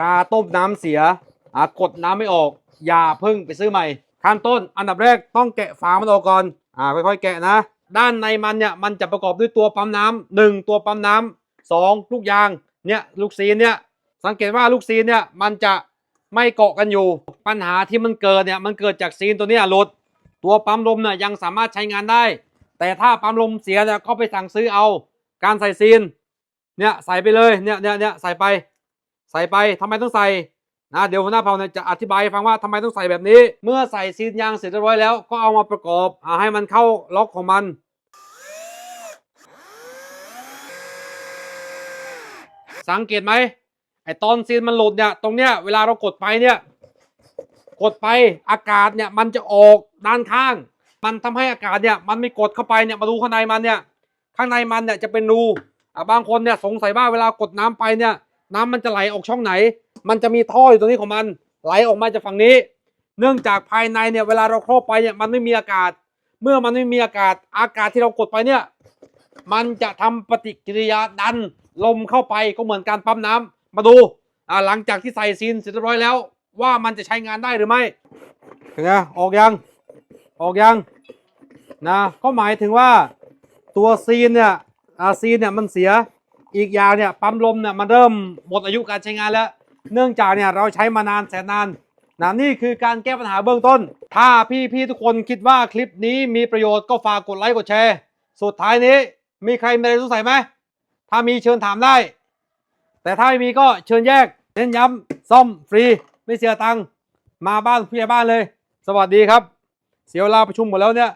กาต้มน้ำเสียกดน้ำไม่ออก อย่าเพิ่งไปซื้อใหม่ขั้นต้นอันดับแรกต้องแกะฝามันออกก่อนอ่าค่อยๆแกะนะ ด้านในมันเนี่ยมันจะประกอบด้วยตัวปั๊มน้ำหนึ่งตัวปั๊มน้ำสองลูกยางเนี่ยลูกซีนเนี่ยสังเกตว่าลูกซีนเนี่ยมันจะไม่เกาะกันอยู่ ปัญหาที่มันเกิดเนี่ยมันเกิดจากซีนตัวนี้หลุดตัวปั๊มลมเนี่ยยังสามารถใช้งานได้ แต่ถ้าปั๊มลมเสียเนี่ยก็ไปสั่งซื้อเอา การใส่ซีนเนี่ยใส่ไปเลยเนี่ยเนี่ยเนี่ยใส่ไป ใส่ไปทำไมต้องใส่นะเดี๋ยวหัวหน้าเผ่าเนี่ยจะอธิบายฟังว่าทำไมต้องใส่แบบนี้ เมื่อใส่ซีนยางเสร็จเรียบร้อยแล้วก็เอามาประกอบอให้มันเข้าล็อกของมันสังเกตไหมไอตอนซีนมันหลุดเนี่ยตรงเนี้ยเวลาเรากดไปเนี่ยกดไปอากาศเนี่ยมันจะออกด้านข้าง มันทำให้อากาศเนี่ยมันไม่กดเข้าไปเนี่ยมาดูข้างในมันเนี่ยข้างในมันเนี่ยจะเป็นรูอะบางคนเนี่ยสงสัยว่าเวลากดน้ำไปเนี่ย น้ำมันจะไหลออกช่องไหน มันจะมีท่ออยู่ตรงนี้ของมัน ไหลออกมาจากฝั่งนี้ เนื่องจากภายในเนี่ยเวลาเราครอบไปเนี่ยมันไม่มีอากาศ เมื่อมันไม่มีอากาศอากาศที่เรากดไปเนี่ยมันจะทำปฏิกิริยาดันลมเข้าไปก็เหมือนการปั๊มน้ำมาดูอ่าหลังจากที่ใส่ซีนเสร็จเรียบร้อยแล้ว ว่ามันจะใช้งานได้หรือไม่เป็นไงออกยังออกยังนะก็หมายถึงว่าตัวซีนเนี่ยอาซีนเนี่ยมันเสีย อีกอย่างเนี่ยปั๊มลมเนี่ยมันเริ่มหมดอายุการใช้งานแล้ว เนื่องจากเนี่ยเราใช้มานานแสนนานนะนี่คือการแก้ปัญหาเบื้องต้น ถ้าพี่ๆทุกคนคิดว่าคลิปนี้มีประโยชน์ก็ฝากกดไลค์กดแชร์ สุดท้ายนี้มีใครมีอะไรสงสัยไหม ถ้ามีเชิญถามได้ แต่ถ้าไม่มีก็เชิญแยกเน้นย้ำซ่อมฟรี ไม่เสียตังค์มาบ้านผู้ใหญ่บ้านเลย สวัสดีครับ เสียเวลาประชุมหมดแล้วเนี่ย